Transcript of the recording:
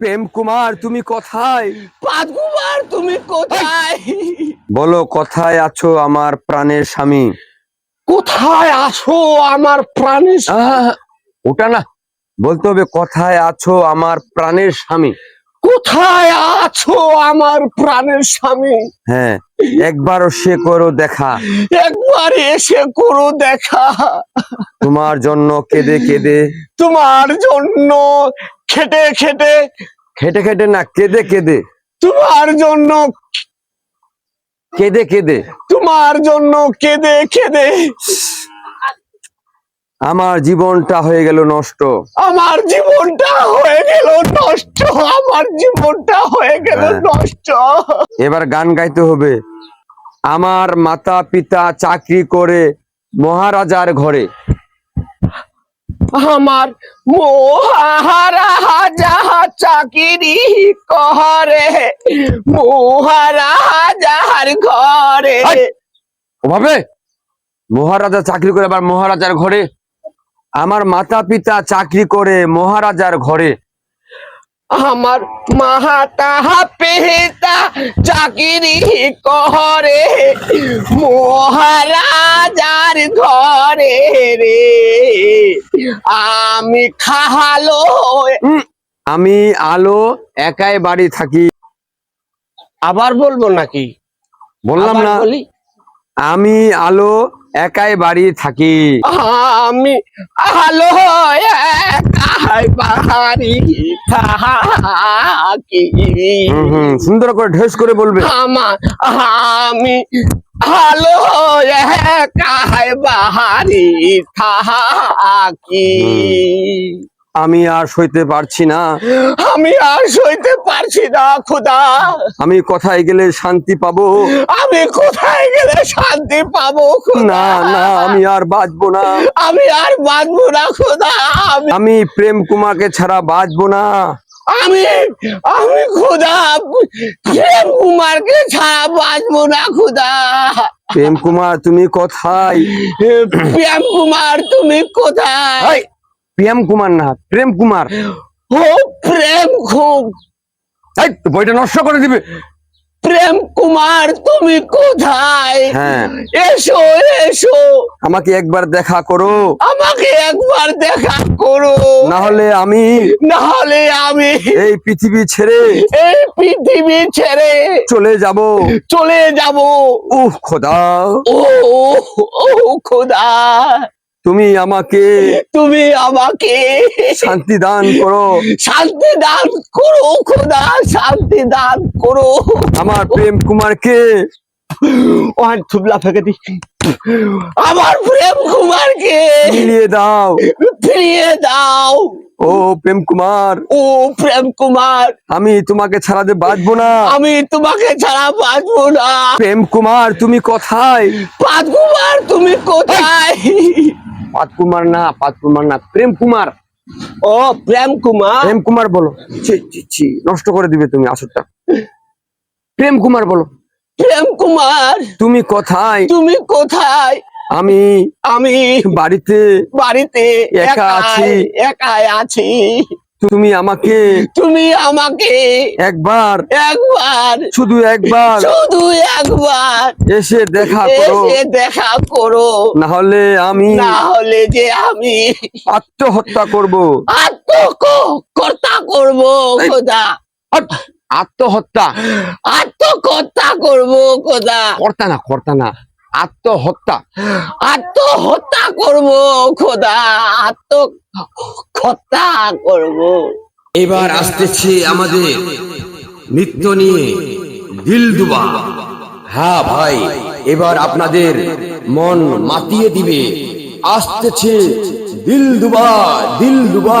প্রেম কুমার তুমি কোথায়? পাঁচ কুমার তুমি কোথায়? বলো কোথায় আছো আমার প্রাণের স্বামী? কোথায় আছো আমার প্রাণের? ওটা না বলতে হবে কোথায় আছো আমার প্রাণের স্বামী। কোথায় আছো আমার প্রাণের স্বামী? হ্যাঁ একবার সে করো দেখা। একবার এসে করো দেখা। তোমার জন্য কেঁদে কেঁদে। তোমার জন্য খেটে খেটে। খেটে খেটে না কেঁদে কেঁদে। তোমার জন্য কেঁদে কেঁদে। তোমার জন্য কেঁদে কেঁদে। আমার জীবনটা হয়ে গেল নষ্ট। আমার জীবনটা হয়ে গেল নষ্ট। আমার জীবনটা হয়ে গেল হ্যাঁ। নষ্ট। এবার গান গাইতে হবে। আমার মাতা পিতা চাকরি করে মহারাজার ঘরে। আমার মহারাজা চাকিরি করে মহারাজার ঘরে। ভাবে মহারাজা চাকরি করে আবার মহারাজার ঘরে। আমার মাতা পিতা চাকরি করে মহারাজার ঘরে। আমার মাহাতা পেতা চাকিরি করে মহারাজার ঘরে রে। আমি উম, আমি আলো একাই বাড়ি থাকি। আবার বলব নাকি? বললাম না। আমি আলো একাই বাড়ি থাকি। আমি আলো একাই বাড়ি থাকি। সুন্দর করে ঢেস করে বলবে। আমা আমি আলো একাই বাড়ি থাকি। আমি আর সইতে পারছি না। আমি আর সইতে পারছি না খোদা। আমি কোথায় গেলে শান্তি পাবো? আমি কোথায় গেলে শান্তি পাবো না না আমি আর বাঁচবো না। আমি আর বাঁচবো না খোদা। আমি প্রেম কুমারকে ছাড়া বাঁচবো না। আমি আমি খোদা প্রেম কুমারকে ছাড়া বাঁচবো না খোদা। প্রেম কুমার তুমি কোথায়? প্রেম কুমার তুমি কোথায়? প্রেম কুমার না প্রেম কুমার। ও প্রেম এই, বইটা নষ্ট করে দিবে। প্রেম কুমার তুমি কোথায়? হ্যাঁ। এসো এসো। আমাকে একবার দেখা করো। আমাকে একবার দেখা করো। না হলে আমি নাহলে আমি এই পৃথিবী ছেড়ে এই পৃথিবী ছেড়ে চলে যাব। চলে যাব। উহ খোদা। ও ও খোদা। তুমি আমাকে তুমি আমাকে শান্তি দান করো। শান্তি দান করো খোদা শান্তি দান করো। আমার প্রেম কুমারকে ওহান থুবলা ফেকে দি আমার প্রেম কুমারকে মিলিয়ে দাও। ফিরিয়ে দাও। ও প্রেম কুমার ও প্রেম কুমার আমি তোমাকে ছাড়া যে বাঁচবো না। আমি তোমাকে ছাড়া বাঁচবো না। প্রেম কুমার তুমি কোথায়? পাঁচ কুমার তুমি কোথায়? পাত কুমার না পাত কুমার না প্রেম কুমার। ও প্রেম কুমার? প্রেম কুমার বলো। ছি ছি ছি নষ্ট করে দিবে তুমি আসরটা। প্রেম কুমার বলো। প্রেম কুমার? তুমি কোথায়? তুমি কোথায়? আমি আমি বাড়িতে বাড়িতে একা আছি। একা আছি। তুমি আমাকে তুমি আমাকে একবার একবার শুধু একবার শুধু একবার এসে দেখা করো। এসে দেখা করো। না হলে আমি না হলে যে আমি আত্মহত্যা করব। আত্মকর্তা করব। খোদা! আত্মহত্যা। আত্মকর্তা করব খোদা। কর্তা না কর্তা না। আত্মহত্যা। আত্মহত্যা করব, খোদা আত্মহত্যা করব। এবার আসতেছে আমাদের নৃত্য নিয়ে দিল দুবা। হ্যাঁ ভাই, এবার আপনাদের মন মাতিয়ে দিবে। আসতেছে দিল দুবা।